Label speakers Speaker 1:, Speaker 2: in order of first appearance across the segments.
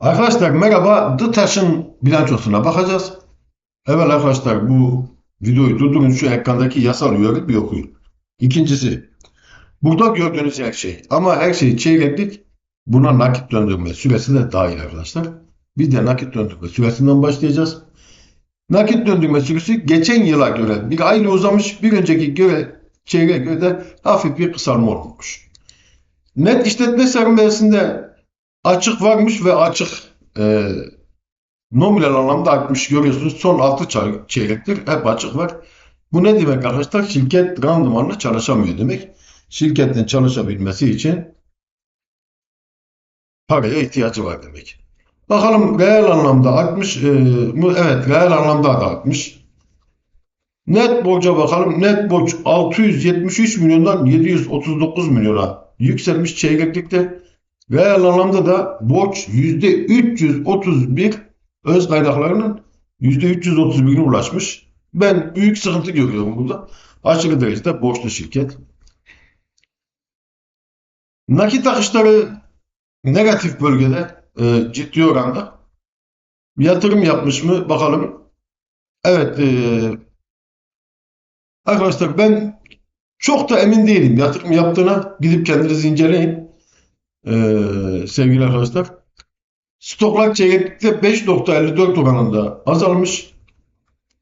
Speaker 1: Arkadaşlar merhaba. DİTAŞ'ın bilançosuna bakacağız. Evet arkadaşlar bu videoyu durdurun şu ekrandaki yasal uyarı bir okuyun. İkincisi burada gördüğünüz her şey ama her şey çeyreklik buna nakit döndürme süresi de dahil arkadaşlar. Biz de nakit döndürme süresinden başlayacağız. Nakit döndürme süresi geçen yıla göre bir aylık uzamış bir önceki göre çeyreğe göre de hafif bir kısalma olmuş. Net işletme sermayesinde açık varmış ve açık e, nominal anlamda artmış görüyorsunuz. Son 6 çeyrektir hep açık var. Bu ne demek arkadaşlar? Şirket randımanla çalışamıyor demek. Şirketin çalışabilmesi için paraya ihtiyacı var demek. Bakalım reel anlamda artmış e, mu? Evet reel anlamda da artmış. Net borca bakalım. Net borç 673 milyondan 739 milyona yükselmiş çeyreklikte. Reel anlamda da borç %331 öz kaynaklarının %331'ine ulaşmış. Ben büyük sıkıntı görüyorum burada. Aşırı derecede borçlu şirket. Nakit akışları negatif bölgede e, ciddi oranda. Yatırım yapmış mı bakalım. Evet e, arkadaşlar ben çok da emin değilim yatırım yaptığına. Gidip kendiniz inceleyin. Ee, sevgili arkadaşlar. Stoklar çeyreklikte 5.54 oranında azalmış.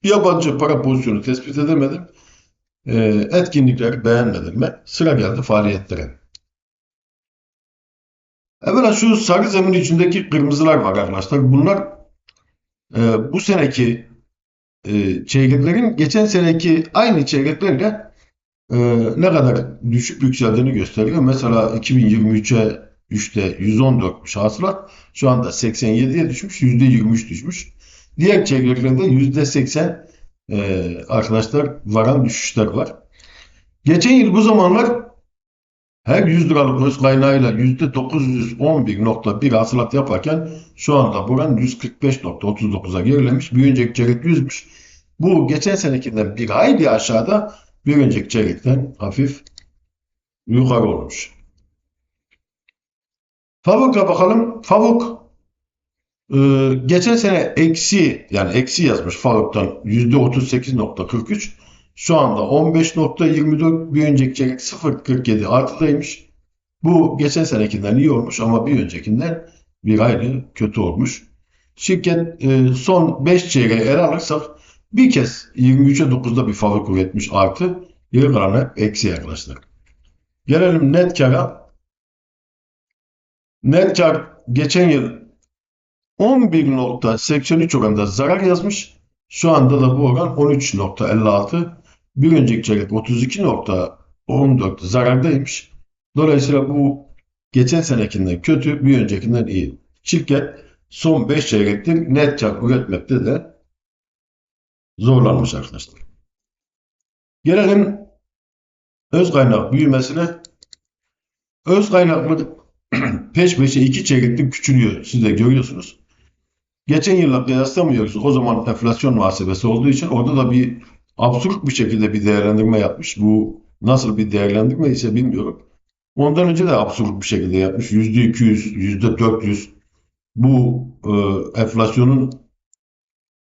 Speaker 1: Yabancı para pozisyonu tespit edemedim. Ee, etkinlikleri beğenmedim ve sıra geldi faaliyetlere. Evvela şu sarı zemin içindeki kırmızılar var arkadaşlar. Bunlar e, bu seneki e, çeyreklerin geçen seneki aynı çeyreklerle e, ne kadar düşüp yükseldiğini gösteriyor. Mesela 2023'e 3'te 114'müş hasılat. Şu anda 87'ye düşmüş. %23 düşmüş. Diğer çeyreklerde %80 e, arkadaşlar varan düşüşler var. Geçen yıl bu zamanlar her 100 liralık öz kaynağıyla %911.1 hasılat yaparken şu anda buran 145.39'a gerilemiş. Bir önceki çeyrek 100'müş. Bu geçen senekinden bir hayli aşağıda bir önceki çeyrekten hafif yukarı olmuş. Favuk'a bakalım. Favuk e, geçen sene eksi yani eksi yazmış Favuk'tan %38.43. Şu anda 15.24 bir önceki çeyrek 0.47 artıdaymış. Bu geçen senekinden iyi olmuş ama bir öncekinden bir ayrı kötü olmuş. Şirket e, son 5 çeyreği ele alırsak bir kez 23'e 9'da bir favuk üretmiş artı. Geri kalan hep eksi arkadaşlar. Gelelim net kara. Net kar geçen yıl 11.83 oranında zarar yazmış. Şu anda da bu oran 13.56. Bir önceki çeyrek 32.14 zarardaymış. Dolayısıyla bu geçen senekinden kötü, bir öncekinden iyi. Şirket son 5 çeyrektir net kar üretmekte de zorlanmış arkadaşlar. Gelelim öz kaynak büyümesine. Öz kaynaklı peş peşe iki çeyreklik küçülüyor. Siz de görüyorsunuz. Geçen yılla kıyaslamıyoruz. O zaman enflasyon muhasebesi olduğu için orada da bir absürt bir şekilde bir değerlendirme yapmış. Bu nasıl bir değerlendirme ise bilmiyorum. Ondan önce de absürt bir şekilde yapmış. Yüzde 200, yüzde 400 bu e, enflasyonun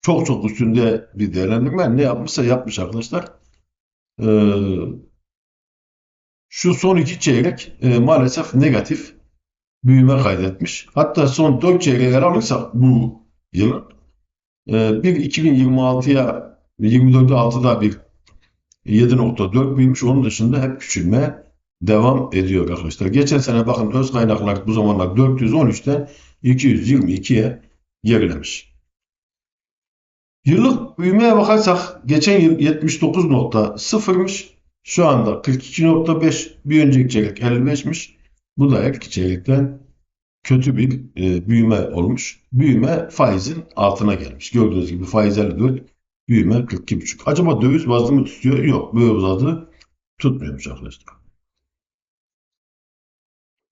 Speaker 1: çok çok üstünde bir değerlendirme. Ne yapmışsa yapmış arkadaşlar. E, şu son iki çeyrek e, maalesef negatif büyüme kaydetmiş. Hatta son 4 çeyreği ele alırsak bu yıl e, bir 2026'ya 24'e 6'da bir 7.4 büyümüş. Onun dışında hep küçülme devam ediyor arkadaşlar. Geçen sene bakın öz kaynaklar bu zamanlar 413'ten 222'ye gerilemiş. Yıllık büyümeye bakarsak geçen yıl 79.0'mış. Şu anda 42.5 bir önceki çeyrek 55'miş. Bu da her iki çeyrekten kötü bir e, büyüme olmuş. Büyüme faizin altına gelmiş. Gördüğünüz gibi faiz 54, büyüme 42,5. Acaba döviz bazlı mı tutuyor? Yok, döviz bazlı tutmuyormuş arkadaşlar.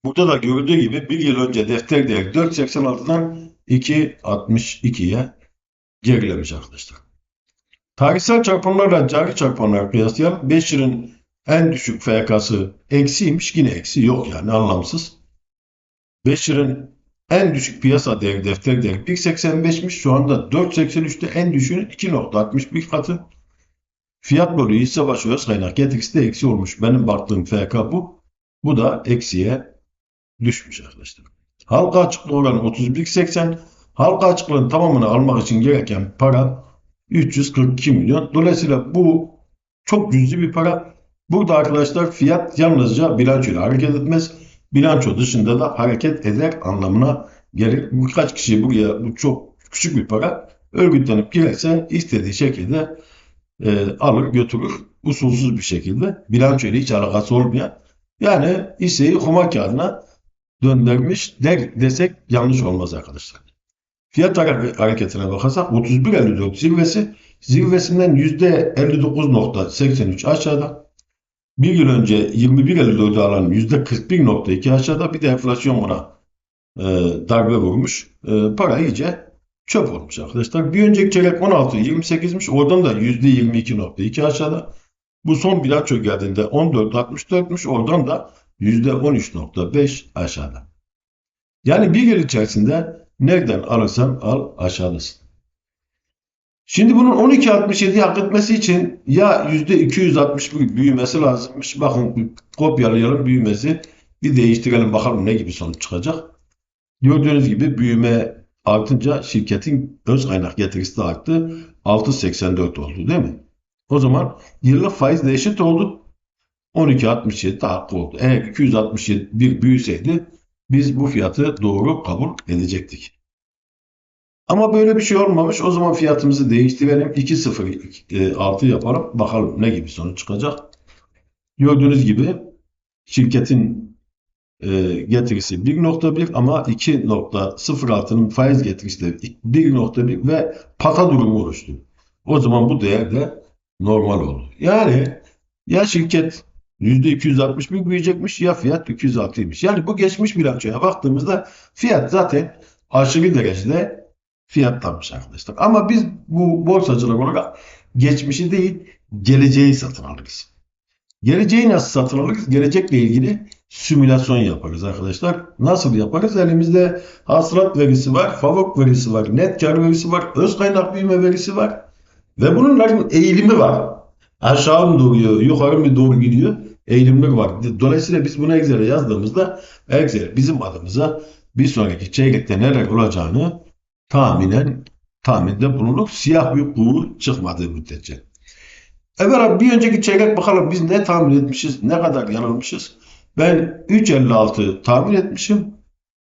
Speaker 1: Burada da görüldüğü gibi bir yıl önce defter değeri 4.86'dan 2.62'ye gerilemiş arkadaşlar. Tarihsel çarpanlarla cari çarpanlar kıyaslayalım. 5 yılın en düşük FK'sı eksiymiş. Yine eksi yok yani anlamsız. 5 yılın En düşük piyasa değeri defter değeri 1.85'miş. Şu anda 4.83'te en düşüğün 2.61 katı. Fiyat bölü hisse başı öz kaynak getirisi de eksi olmuş. Benim baktığım FK bu. Bu da eksiye düşmüş arkadaşlar. Halka açıklığı oranı 31.80. Halka açıklığın tamamını almak için gereken para 342 milyon. Dolayısıyla bu çok cüzi bir para. Burada arkadaşlar fiyat yalnızca bilançoyla hareket etmez. Bilanço dışında da hareket eder anlamına gelir. Birkaç kişi buraya bu çok küçük bir para örgütlenip girerse istediği şekilde e, alır götürür usulsüz bir şekilde bilanço ile hiç alakası olmayan yani hisseyi kuma kağıdına döndürmüş der, desek yanlış olmaz arkadaşlar. Fiyat hareketine bakarsak 31.54 zirvesi zirvesinden %59.83 aşağıda. Bir yıl önce 21.54'ü alan %41.2 aşağıda bir de enflasyon buna e, darbe vurmuş. E, para iyice çöp olmuş arkadaşlar. Bir önceki çeyrek 16.28'miş. Oradan da %22.2 aşağıda. Bu son bilanço geldiğinde 14.64'müş. Oradan da %13.5 aşağıda. Yani bir yıl içerisinde nereden alırsan al aşağıdasın. Şimdi bunun 12.67'yi hak etmesi için ya %261 büyümesi lazımmış. Bakın kopyalayalım büyümesi. Bir değiştirelim bakalım ne gibi sonuç çıkacak. Gördüğünüz gibi büyüme artınca şirketin öz kaynak getirisi de arttı. 6.84 oldu değil mi? O zaman yıllık faiz de eşit oldu. 12.67 de hakkı oldu. Eğer 261 büyüseydi biz bu fiyatı doğru kabul edecektik. Ama böyle bir şey olmamış. O zaman fiyatımızı değiştirelim. 2.06 yapalım. Bakalım ne gibi sonuç çıkacak. Gördüğünüz gibi şirketin e, getirisi 1.1 ama 2.06'nın faiz getirisi de 1.1 ve pata durumu oluştu. O zaman bu değer de normal oldu. Yani ya şirket %261 büyüyecekmiş ya fiyat 206'ymış. Yani bu geçmiş bilançoya baktığımızda fiyat zaten aşırı derecede fiyatlanmış arkadaşlar. Ama biz bu borsacılar olarak geçmişi değil geleceği satın alırız. Geleceği nasıl satın alırız? Gelecekle ilgili simülasyon yaparız arkadaşlar. Nasıl yaparız? Elimizde hasılat verisi var, favok verisi var, net kar verisi var, öz kaynak büyüme verisi var. Ve bunların eğilimi var. Aşağı mı doğru, yukarı mı doğru gidiyor? Eğilimleri var. Dolayısıyla biz bunu Excel'e yazdığımızda Excel bizim adımıza bir sonraki çeyrekte neler olacağını tahminen tahminde bulunur. Siyah bir kuğu çıkmadığı müddetçe. Evet bir önceki çeyrek bakalım biz ne tahmin etmişiz, ne kadar yanılmışız. Ben 3.56 tahmin etmişim.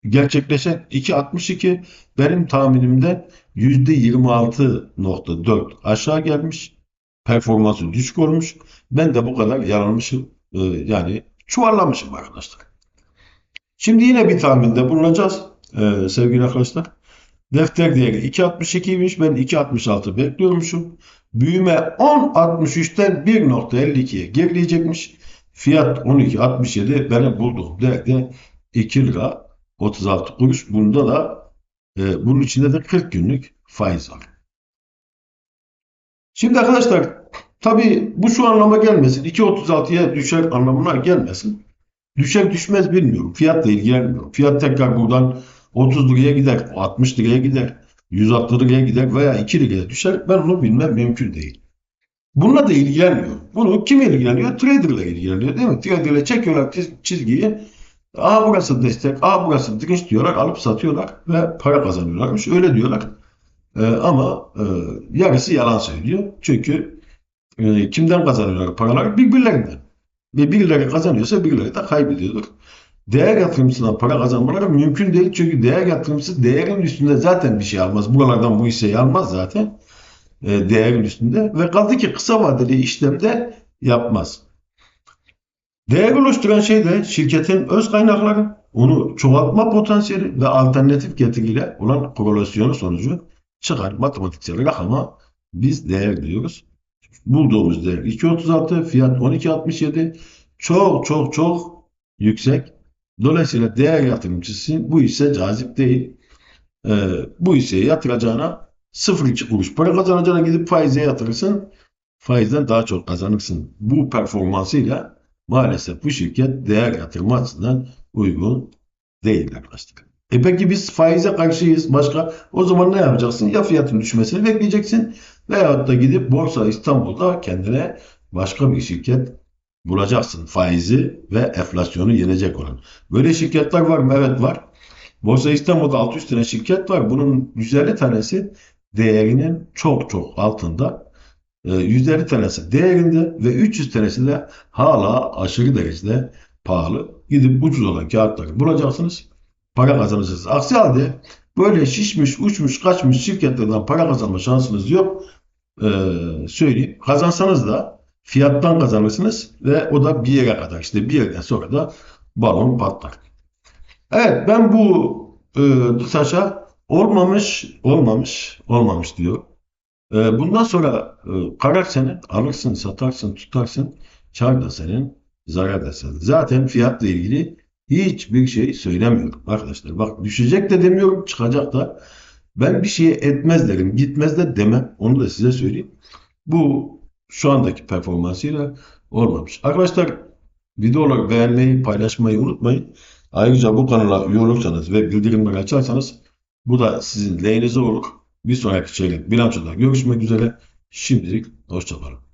Speaker 1: Gerçekleşen 2.62 benim tahminimden %26.4 aşağı gelmiş. Performansı düşük olmuş. Ben de bu kadar yanılmışım. Ee, yani çuvallamışım arkadaşlar. Şimdi yine bir tahminde bulunacağız ee, sevgili arkadaşlar. Defter değeri 2.62'ymiş. Ben 2.66 bekliyormuşum. Büyüme 10.63'ten 1.52'ye gerileyecekmiş. Fiyat 12.67 benim bulduğum değerde 2 lira 36 kuruş. Bunda da e, bunun içinde de 40 günlük faiz var. Şimdi arkadaşlar tabi bu şu anlama gelmesin. 2.36'ya düşer anlamına gelmesin. Düşer düşmez bilmiyorum. Fiyatla ilgilenmiyorum. Fiyat tekrar buradan 30 liraya gider, 60 liraya gider, 160 liraya gider veya 2 liraya düşer. Ben onu bilmem mümkün değil. Bununla da ilgilenmiyor. Bunu kim ilgileniyor? Trader'la ilgileniyor değil mi? Trader'la çekiyorlar çizgiyi. Aha burası destek, aha burası direnç diyorlar, alıp satıyorlar ve para kazanıyorlarmış. Öyle diyorlar. Ee, ama e, yarısı yalan söylüyor. Çünkü e, kimden kazanıyorlar paraları? Birbirlerinden. Ve birileri kazanıyorsa birileri de kaybediyordur. Değer yatırımcısından para kazanmaları mümkün değil. Çünkü değer yatırımcısı değerin üstünde zaten bir şey almaz. Buralardan bu hisseyi almaz zaten. E, değerin üstünde. Ve kaldı ki kısa vadeli işlemde yapmaz. Değer oluşturan şey de şirketin öz kaynakları, onu çoğaltma potansiyeli ve alternatif getiriyle olan korelasyonu sonucu çıkar matematiksel rakama biz değer diyoruz. Bulduğumuz değer 2.36, fiyat 12.67. Çok çok çok yüksek. Dolayısıyla değer yatırımcısı bu ise cazip değil. Ee, bu hisseyi yatıracağına 0.2 kuruş para kazanacağına gidip faize yatırırsın. Faizden daha çok kazanırsın. Bu performansıyla maalesef bu şirket değer yatırım açısından uygun değil arkadaşlar. E peki biz faize karşıyız başka. O zaman ne yapacaksın? Ya fiyatın düşmesini bekleyeceksin veyahut da gidip Borsa İstanbul'da kendine başka bir şirket bulacaksın. Faizi ve enflasyonu yenecek olan. Böyle şirketler var mı? Evet var. Borsa İstanbul'da 600 tane şirket var. Bunun 150 tanesi değerinin çok çok altında. E, 150 tanesi değerinde ve 300 tanesi de hala aşırı derecede pahalı. Gidip ucuz olan kağıtları bulacaksınız. Para kazanırsınız. Aksi halde böyle şişmiş, uçmuş, kaçmış şirketlerden para kazanma şansınız yok. Ee, söyleyeyim. Kazansanız da fiyattan kazanırsınız ve o da bir yere kadar. İşte bir yerden sonra da balon patlar. Evet ben bu e, TÜSAŞ'a olmamış, olmamış, olmamış diyor. E, bundan sonra e, karar senin. Alırsın, satarsın, tutarsın. Kar da senin, zarar da senin. Zaten fiyatla ilgili hiçbir şey söylemiyorum arkadaşlar. Bak düşecek de demiyorum, çıkacak da. Ben bir şeye etmez derim, gitmez de demem. Onu da size söyleyeyim. Bu şu andaki performansıyla olmamış. Arkadaşlar videoları beğenmeyi, paylaşmayı unutmayın. Ayrıca bu kanala üye olursanız ve bildirimleri açarsanız bu da sizin lehinize olur. Bir sonraki çeyrek bilançoda görüşmek üzere. Şimdilik hoşçakalın.